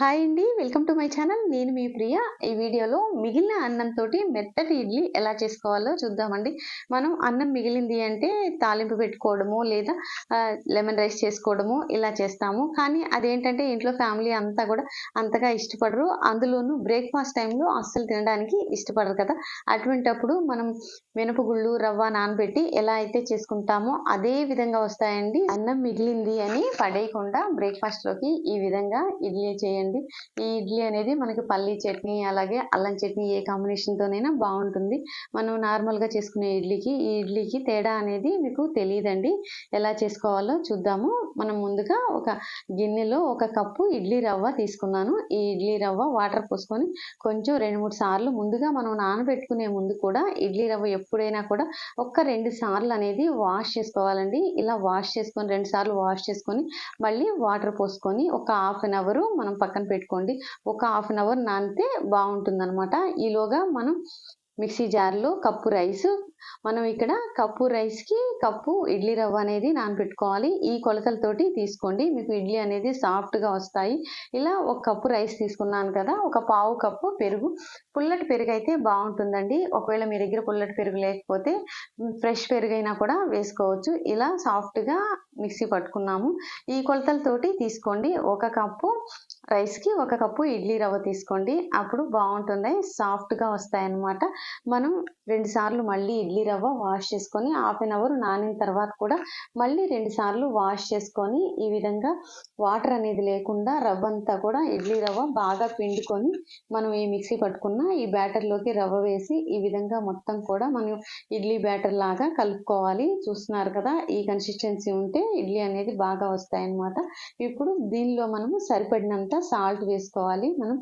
Hi అండి welcome to my channel. నేను మీ ప్రియ. ఈ వీడియోలో మిగిలిన అన్నంతో మెత్తటి ఇడ్లీ ఎలా చేసుకోవాలో చూద్దామండి. మనం అన్నం మిగిలింది అంటే తాలింపు పెట్టుకోవడము లేదా లెమన్ రైస్ చేసుకోవడము ఇలా చేస్తాము. కానీ అదేంటంటే ఇంట్లో ఫ్యామిలీ అంతా కూడా అంతగా ఇష్టపడరు. అందులోనూ బ్రేక్ఫాస్ట్ టైంలో అస్సలు తినడానికి ఇష్టపడరు కదా. అటువంటప్పుడు మనం మినపగుళ్ళు రవ్వ నానబెట్టి ఎలా అయితే చేసుకుంటామో అదే విధంగా వస్తాయండి. అన్నం మిగిలింది అని పడేయకుండా బ్రేక్ఫాస్ట్లోకి ఈ విధంగా ఇడ్లీ చేయండి. ఈ ఇడ్లీ అనేది మనకి పల్లీ చట్నీ అలాగే అల్లం చట్నీ ఏ కాంబినేషన్తోనైనా బాగుంటుంది. మనం నార్మల్గా చేసుకునే ఇడ్లీకి ఈ ఇడ్లీకి తేడా అనేది మీకు తెలియదండి ఎలా చేసుకోవాలో చూద్దాము. మనం ముందుగా ఒక గిన్నెలో ఒక కప్పు ఇడ్లీ రవ్వ తీసుకున్నాను. ఈ ఇడ్లీ రవ్వ వాటర్ పోసుకొని కొంచెం రెండు మూడు సార్లు ముందుగా మనం నానబెట్టుకునే ముందు కూడా ఇడ్లీ రవ్వ ఎప్పుడైనా కూడా ఒక్క రెండు సార్లు అనేది వాష్ చేసుకోవాలండి. ఇలా వాష్ చేసుకొని రెండు సార్లు వాష్ చేసుకొని మళ్ళీ వాటర్ పోసుకొని ఒక హాఫ్ అన్ అవర్ మనం పక్కన పెట్టుకోండి. ఒక హాఫ్ అన్ అవర్ నానితే బాగుంటుంది అనమాట ఈలోగా మనం మిక్సీ జార్లో కప్పు రైస్ మనం ఇక్కడ కప్పు రైస్కి కప్పు ఇడ్లీ రవ్వ అనేది నానబెట్టుకోవాలి ఈ కొలతలతోటి తీసుకోండి. మీకు ఇడ్లీ అనేది సాఫ్ట్గా వస్తాయి. ఇలా ఒక కప్పు రైస్ తీసుకున్నాను కదా ఒక పావు కప్పు పెరుగు. పుల్లటి పెరుగు అయితే బాగుంటుందండి. ఒకవేళ మీ దగ్గర పుల్లటి పెరుగు లేకపోతే ఫ్రెష్ పెరుగు అయినా కూడా వేసుకోవచ్చు. ఇలా సాఫ్ట్గా మిక్సీ పట్టుకున్నాము. ఈ కొలతలతోటి తీసుకోండి. ఒక కప్పు రైస్కి ఒక కప్పు ఇడ్లీ రవ్వ తీసుకోండి. అప్పుడు బాగుంటుంది. సాఫ్ట్గా వస్తాయన్నమాట. మనం రెండుసార్లు మళ్ళీ ఇడ్లీ రవ్వ వాష్ చేసుకొని హాఫ్ అన్ అవర్ నానిన తర్వాత కూడా మళ్ళీ రెండు సార్లు వాష్ చేసుకొని ఈ విధంగా వాటర్ అనేది లేకుండా రవ్వ అంతా కూడా ఇడ్లీ రవ్వ బాగా పిండుకొని మనం ఈ మిక్సీ పట్టుకున్న ఈ బ్యాటర్లోకి రవ్వ వేసి ఈ విధంగా మొత్తం కూడా మనం ఇడ్లీ బ్యాటర్ లాగా కలుపుకోవాలి. చూస్తున్నారు కదా ఈ కన్సిస్టెన్సీ ఉంటే ఇడ్లీ అనేది బాగా వస్తాయన్నమాట. ఇప్పుడు దీనిలో మనము సరిపడినంత సాల్ట్ వేసుకోవాలి. మనం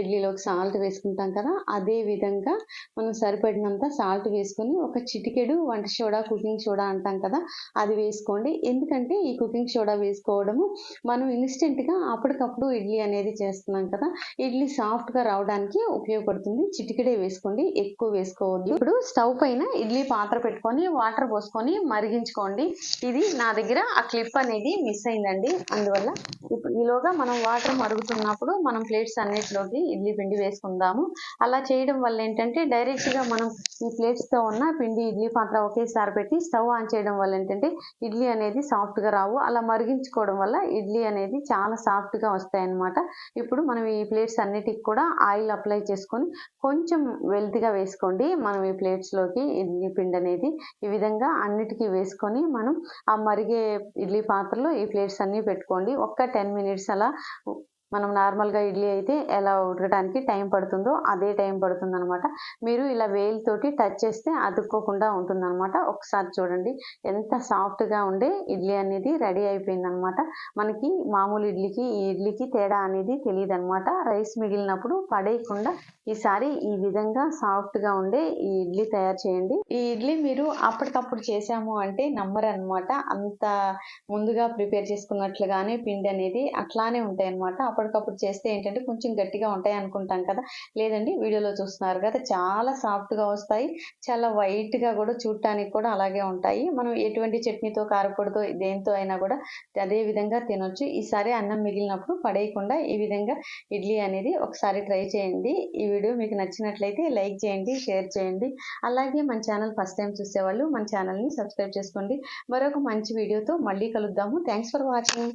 ఇడ్లీలోకి సాల్ట్ వేసుకుంటాం కదా అదే విధంగా మనం సరిపడినంత సాల్ట్ వేసుకొని ఒక చిటికెడు వంట సోడా కుకింగ్ సోడా అంటాం కదా అది వేసుకోండి. ఎందుకంటే ఈ కుకింగ్ సోడా వేసుకోవడము మనం ఇన్స్టెంట్గా అప్పటికప్పుడు ఇడ్లీ అనేది చేస్తున్నాం కదా ఇడ్లీ సాఫ్ట్గా రావడానికి ఉపయోగపడుతుంది. చిటికెడే వేసుకోండి ఎక్కువ వేసుకోవద్దు. ఇప్పుడు స్టవ్ పైన ఇడ్లీ పాత్ర పెట్టుకొని వాటర్ పోసుకొని మరిగించుకోండి. ఇది నా దగ్గర ఆ క్లిప్ అనేది మిస్ అయిందండి. అందువల్ల ఇప్పుడు ఈలోగా మనం వాటర్ మరుగుతున్నప్పుడు మనం ప్లేట్స్ అన్నిటిలోకి ఇడ్లీ పిండి వేసుకుందాము. అలా చేయడం వల్ల ఏంటంటే డైరెక్ట్గా మనం ఈ ప్లేట్స్తో ఉన్న పిండి ఇడ్లీ పాత్ర ఒకేసారి పెట్టి స్టవ్ ఆన్ చేయడం వల్ల ఏంటంటే ఇడ్లీ అనేది సాఫ్ట్గా రావు. అలా మరిగించుకోవడం వల్ల ఇడ్లీ అనేది చాలా సాఫ్ట్గా వస్తాయన్నమాట. ఇప్పుడు మనం ఈ ప్లేట్స్ అన్నిటికి కూడా ఆయిల్ అప్లై చేసుకొని కొంచెం వెల్తిగా వేసుకోండి. మనం ఈ ప్లేట్స్లోకి ఇడ్లీ పిండి అనేది ఈ విధంగా అన్నిటికీ వేసుకొని మనం ఆ మరిగే ఇడ్లీ పాత్రలో ఈ ప్లేట్స్ అన్నీ పెట్టుకోండి. ఒక్క టెన్ మినిట్స్ అలా మనం నార్మల్గా ఇడ్లీ అయితే ఎలా ఉడకడానికి టైం పడుతుందో అదే టైం పడుతుంది అనమాట మీరు ఇలా వేలుతోటి టచ్ చేస్తే అతుక్కోకుండా ఉంటుందన్నమాట ఒకసారి చూడండి. ఎంత సాఫ్ట్గా ఉండే ఇడ్లీ అనేది రెడీ అయిపోయిందనమాట. మనకి మామూలు ఇడ్లీకి ఈ ఇడ్లీకి తేడా అనేది తెలియదు అనమాట రైస్ మిగిలినప్పుడు పడేయకుండా ఈసారి ఈ విధంగా సాఫ్ట్గా ఉండే ఈ ఇడ్లీ తయారు చేయండి. ఈ ఇడ్లీ మీరు అప్పటికప్పుడు చేసాము అంటే నమ్మరు అనమాట అంత ముందుగా ప్రిపేర్ చేసుకున్నట్లుగానే పిండి అనేది అట్లానే ఉంటాయి అనమాట అప్పటికప్పుడు చేస్తే ఏంటంటే కొంచెం గట్టిగా ఉంటాయి అనుకుంటాం కదా. లేదండి వీడియోలో చూస్తున్నారు కదా చాలా సాఫ్ట్గా వస్తాయి. చాలా వైట్గా కూడా చూడటానికి కూడా అలాగే ఉంటాయి. మనం ఎటువంటి చట్నీతో కారపొడితో దేంతో అయినా కూడా అదే విధంగా తినొచ్చు. ఈసారి అన్నం మిగిలినప్పుడు పడేయకుండా ఈ విధంగా ఇడ్లీ అనేది ఒకసారి ట్రై చేయండి. ఈ వీడియో మీకు నచ్చినట్లయితే లైక్ చేయండి షేర్ చేయండి. అలాగే మన ఛానల్ ఫస్ట్ టైం చూసేవాళ్ళు మన ఛానల్ని సబ్స్క్రైబ్ చేసుకోండి. మరొక మంచి వీడియోతో మళ్ళీ కలుద్దాము. Thanks for watching.